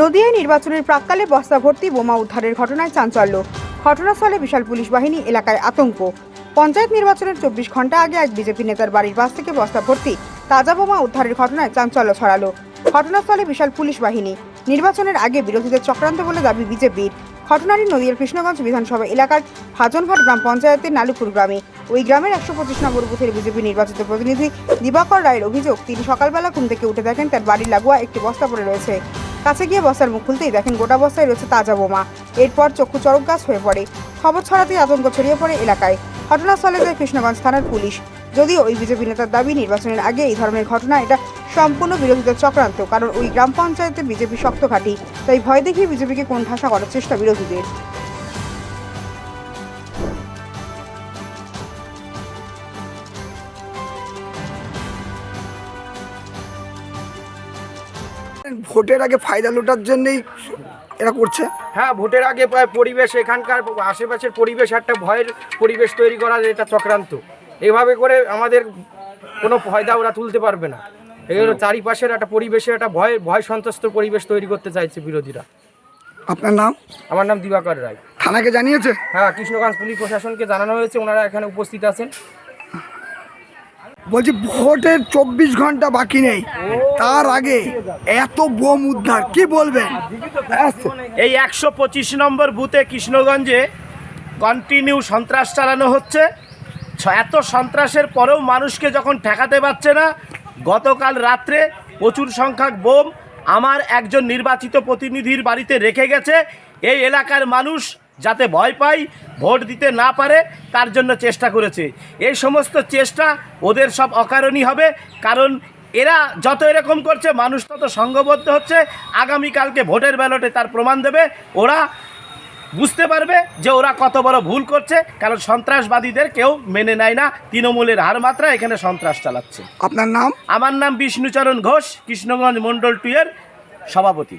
নদিয়ায় নির্বাচনের প্রাককালে বস্তা ভর্তি বোমা উদ্ধারের ঘটনায় চাঞ্চল্য। ঘটনাস্থলে বিশাল পুলিশ বাহিনী, এলাকায় আতঙ্ক। পঞ্চায়েত নির্বাচনের চব্বিশ ঘণ্টা আগে আজ বিজেপি নেতার বাড়ির বাস থেকে বস্তা ভর্তি, তাজা বোমা উদ্ধারের ঘটনায় চাঞ্চল্য ছড়ালো। ঘটনাস্থলে বিশাল পুলিশ বাহিনী, নির্বাচনের আগে বিরোধীদের চক্রান্ত বলে দাবি বিজেপির। ঘটনাটি নদীয়ার কৃষ্ণগঞ্জ বিধানসভা এলাকার ভাজনঘাট গ্রাম পঞ্চায়েতের নালুপুর গ্রামে। ওই গ্রামের একশো পঁচিশ নম্বর বুথের বিজেপি নির্বাচিত প্রতিনিধি দিবাকর রায়ের অভিযোগ, তিনি সকালবেলা ঘুম থেকে উঠে দেখেন তার বাড়ির লাগোয়া একটি বস্তা পড়ে রয়েছে। কাছে গিয়ে বসার মুখ খুলতেই দেখেন গোটা বস্তায় রয়েছে তাজা বোমা। এরপর চক্ষু চরক গাছ হয়ে পড়ে। খবর ছড়াতেই আতঙ্ক ছড়িয়ে পড়ে এলাকায়। ঘটনাস্থলে যায় কৃষ্ণগঞ্জ থানার পুলিশ। যদিও ওই বিজেপি নেতার দাবি, নির্বাচনের আগে এই ধরনের ঘটনা, এটা সম্পূর্ণ বিরোধীদের চক্রান্ত, কারণ ওই গ্রাম পঞ্চায়েতে বিজেপি শক্ত ঘাঁটি, তাই ভয় দেখিয়ে বিজেপিকে কোন কোণঠাসা করার চেষ্টা বিরোধীদের। ভোটের আগে ফায়দা লোটার জন্যই এরা করছে? হ্যাঁ ভোটের আগে পরিবেশ এখানকার আশেপাশের পরিবেশ একটা ভয়ের পরিবেশ তৈরি করার এটা চক্রান্ত। এভাবে করে আমাদের কোনো ফয়দা ওরা তুলতে পারবে না। এগুলো চারিপাশের একটা পরিবেশে একটা ভয় ভয় সন্ত্রস্ত পরিবেশ তৈরি করতে চাইছে বিরোধীরা। আপনার নাম? আমার নাম দিবাকর রায়। থানাকে জানিয়েছে? হ্যাঁ কৃষ্ণগঞ্জ পুলিশ প্রশাসনকে জানানো হয়েছে ওনারা এখানে উপস্থিত আছেন। বলছি ভোটের চব্বিশ ঘণ্টা বাকি নেই। তার আগে এত বোম উদ্ধার, কি বলবেন? এই একশো পঁচিশ নম্বর বুথে কৃষ্ণগঞ্জে কন্টিনিউ সন্ত্রাস চালানো হচ্ছে। এত সন্ত্রাসের পরেও মানুষকে যখন ঠেকাতে পারছে না, গতকাল রাত্রে প্রচুর সংখ্যক বোম আমার একজন নির্বাচিত প্রতিনিধির বাড়িতে রেখে গেছে। এই এলাকার মানুষ যাতে ভয় পায় ভোট দিতে না পারে তার জন্য চেষ্টা করেছে। এই সমস্ত চেষ্টা ওদের সব অকারণই হবে কারণ এরা যত এরকম করছে মানুষ তত সংঘবদ্ধ হচ্ছে। আগামীকালকে ভোটের ব্যালটে তার প্রমাণ দেবে। ওরা বুঝতে পারবে যে ওরা কত বড় ভুল করছে কারণ সন্ত্রাসবাদীদের কেউ মেনে নেয় না। তৃণমূলের হার মাত্রা এখানে সন্ত্রাস চালাচ্ছে। আপনার নাম? আমার নাম বিষ্ণুচরণ ঘোষ কৃষ্ণগঞ্জ মণ্ডল টুয়ের সভাপতি।